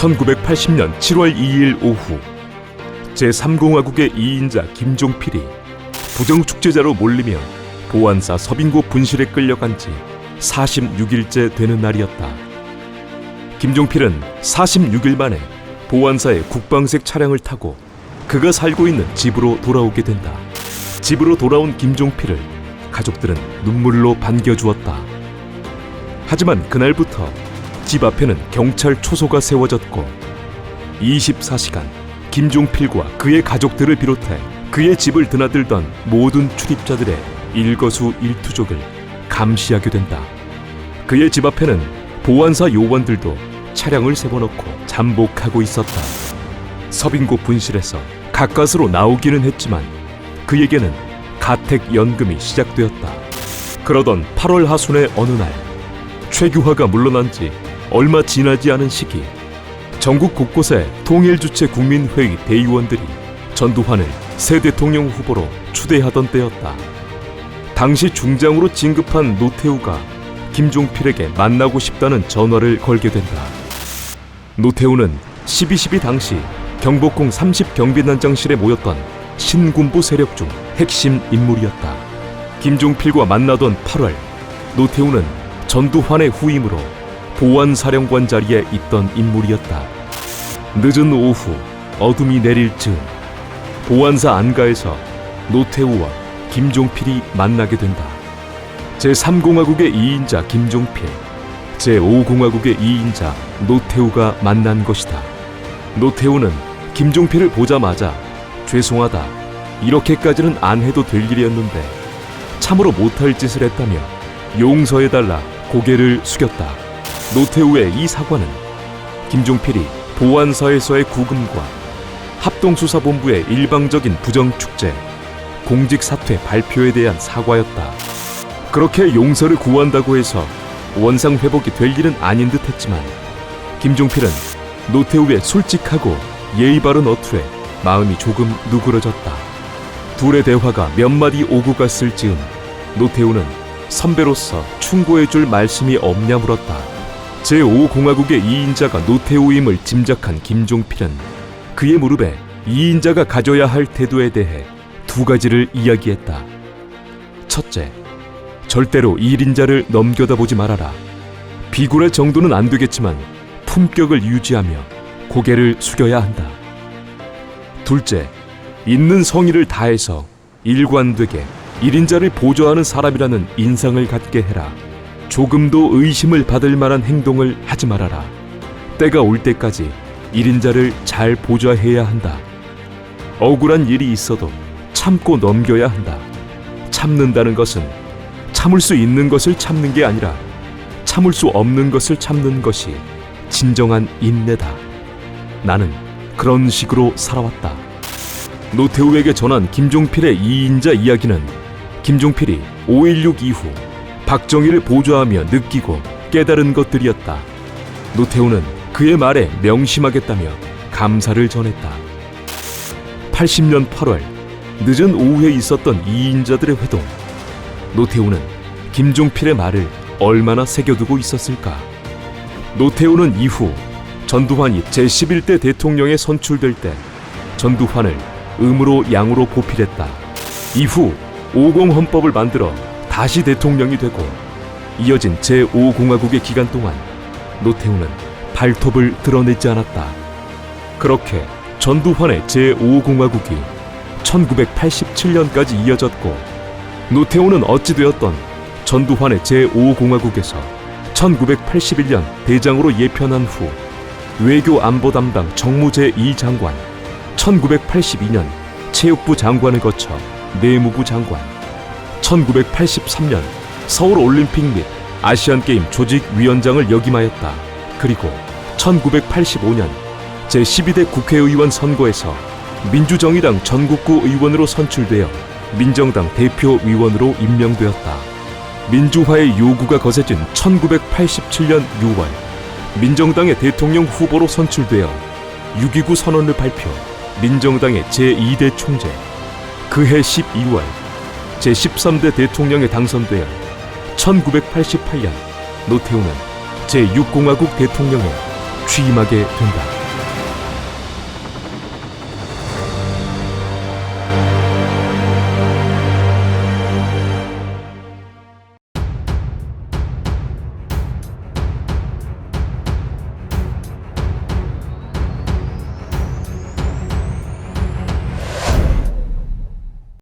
1980년 7월 2일 오후 제3공화국의 2인자 김종필이 부정축제자로 몰리며 보안사 서빙고 분실에 끌려간 지 46일째 되는 날이었다. 김종필은 46일 만에 보안사의 국방색 차량을 타고 그가 살고 있는 집으로 돌아오게 된다. 집으로 돌아온 김종필을 가족들은 눈물로 반겨주었다. 하지만 그날부터 집 앞에는 경찰 초소가 세워졌고 24시간 김종필과 그의 가족들을 비롯해 그의 집을 드나들던 모든 출입자들의 일거수일투족을 감시하게 된다. 그의 집 앞에는 보안사 요원들도 차량을 세워놓고 잠복하고 있었다. 서빙고 분실에서 가까스로 나오기는 했지만 그에게는 가택 연금이 시작되었다. 그러던 8월 하순의 어느 날 최규화가 물러난 지 얼마 지나지 않은 시기 전국 곳곳에 통일주체 국민회의 대의원들이 전두환을 새 대통령 후보로 추대하던 때였다. 당시 중장으로 진급한 노태우가 김종필에게 만나고 싶다는 전화를 걸게 된다. 노태우는 12.12 당시 경복궁 30경비단장실에 모였던 신군부 세력 중 핵심 인물이었다. 김종필과 만나던 8월, 노태우는 전두환의 후임으로 보안사령관 자리에 있던 인물이었다. 늦은 오후 어둠이 내릴 즈음 보안사 안가에서 노태우와 김종필이 만나게 된다. 제3공화국의 2인자 김종필, 제5공화국의 2인자 노태우가 만난 것이다. 노태우는 김종필을 보자마자 죄송하다. 이렇게까지는 안 해도 될 일이었는데 참으로 못할 짓을 했다며 용서해달라 고개를 숙였다. 노태우의 이 사과는 김종필이 보안사에서의 구금과 합동수사본부의 일방적인 부정축제, 공직사퇴 발표에 대한 사과였다. 그렇게 용서를 구한다고 해서 원상 회복이 될 일은 아닌 듯 했지만 김종필은 노태우의 솔직하고 예의 바른 어투에 마음이 조금 누그러졌다. 둘의 대화가 몇 마디 오고 갔을 즈음 노태우는 선배로서 충고해 줄 말씀이 없냐 물었다. 제5공화국의 2인자가 노태우임을 짐작한 김종필은 그의 무릎에 2인자가 가져야 할 태도에 대해 두 가지를 이야기했다. 첫째, 절대로 1인자를 넘겨다 보지 말아라. 비굴의 정도는 안 되겠지만 품격을 유지하며 고개를 숙여야 한다. 둘째, 있는 성의를 다해서 일관되게 1인자를 보조하는 사람이라는 인상을 갖게 해라. 조금도 의심을 받을 만한 행동을 하지 말아라. 때가 올 때까지 1인자를 잘 보좌해야 한다. 억울한 일이 있어도 참고 넘겨야 한다. 참는다는 것은 참을 수 있는 것을 참는 게 아니라 참을 수 없는 것을 참는 것이 진정한 인내다. 나는 그런 식으로 살아왔다. 노태우에게 전한 김종필의 2인자 이야기는 김종필이 5.16 이후 박정희를 보좌하며 느끼고 깨달은 것들이었다. 노태우는 그의 말에 명심하겠다며 감사를 전했다. 80년 8월 늦은 오후에 있었던 2인자들의 회동. 노태우는 김종필의 말을 얼마나 새겨두고 있었을까? 노태우는 이후 전두환이 제11대 대통령에 선출될 때 전두환을 음으로 양으로 보필했다. 이후 50 헌법을 만들어 다시 대통령이 되고 이어진 제5공화국의 기간 동안 노태우는 발톱을 드러내지 않았다. 그렇게 전두환의 제5공화국이 1987년까지 이어졌고 노태우는 어찌되었던 전두환의 제5공화국에서 1981년 대장으로 예편한 후 외교 안보 담당 정무 제2장관, 1982년 체육부 장관을 거쳐 내무부 장관, 1983년 서울 올림픽 및 아시안 게임 조직위원장을 역임하였다. 그리고 1985년 제12대 국회의원 선거에서 민주정의당 전국구 의원으로 선출되어 민정당 대표위원으로 임명되었다. 민주화의 요구가 거세진 1987년 6월 민정당의 대통령 후보로 선출되어 6.29 선언을 발표 민정당의 제2대 총재 그해 12월 제13대 대통령에 당선되어 1988년 노태우는 제6공화국 대통령에 취임하게 된다.